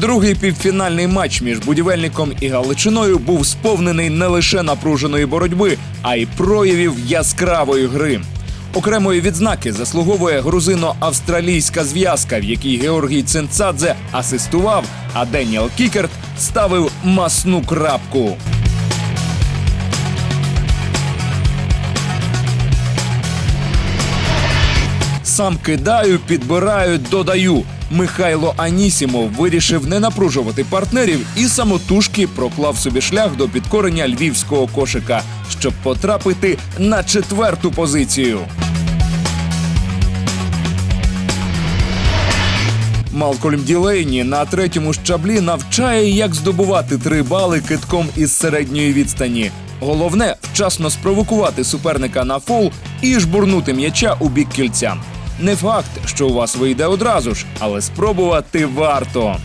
Другий півфінальний матч між будівельником і Галичиною був сповнений не лише напруженої боротьби, а й проявів яскравої гри. Окремої відзнаки заслуговує грузино-австралійська зв'язка, в якій Георгій Цинцадзе асистував, а Деніел Кікерт ставив масну крапку. Сам кидаю, підбираю, додаю. Михайло Анісімов вирішив не напружувати партнерів і самотужки проклав собі шлях до підкорення львівського кошика, щоб потрапити на четверту позицію. Малкольм Ділейні на третьому щаблі навчає, як здобувати три бали китком із середньої відстані. Головне вчасно спровокувати суперника на фол і жбурнути м'яча у бік кільця. Не факт, що у вас вийде одразу ж, але спробувати варто.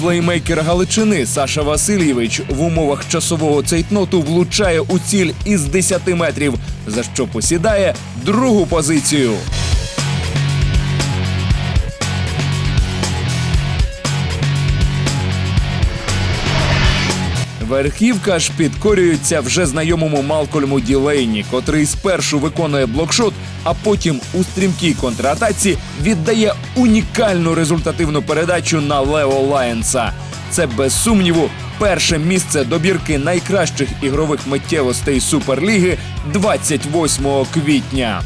Плеймейкер Галичини Саша Васильєвич в умовах часового цейтноту влучає у ціль із 10 метрів, за що посідає другу позицію. Верхівка ж підкорюється вже знайомому Малкольму Ділейні, котрий спершу виконує блокшот, а потім у стрімкій контратаці віддає унікальну результативну передачу на Лео Лайенса. Це без сумніву перше місце добірки найкращих ігрових миттєвостей Суперліги 28 квітня.